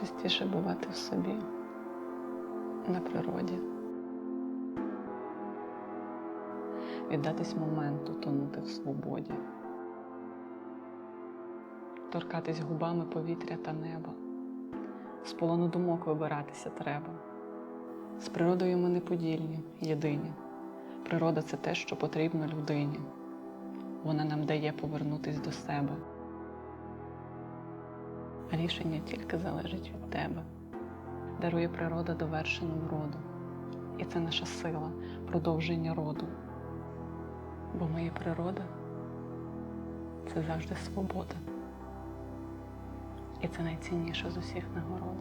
частіше бувати в собі, на природі. Віддатись моменту, тонути в свободі, торкатись губами повітря та неба, з полону думок вибиратися треба. З природою ми неподільні, єдині. Природа це те, що потрібно людині. Вона нам дає повернутись до себе. Рішення тільки залежить від тебе. Дарує природа довершену вроду. І це наша сила, продовження роду. Бо моя природа це завжди свобода. І це найцінніша з усіх нагород.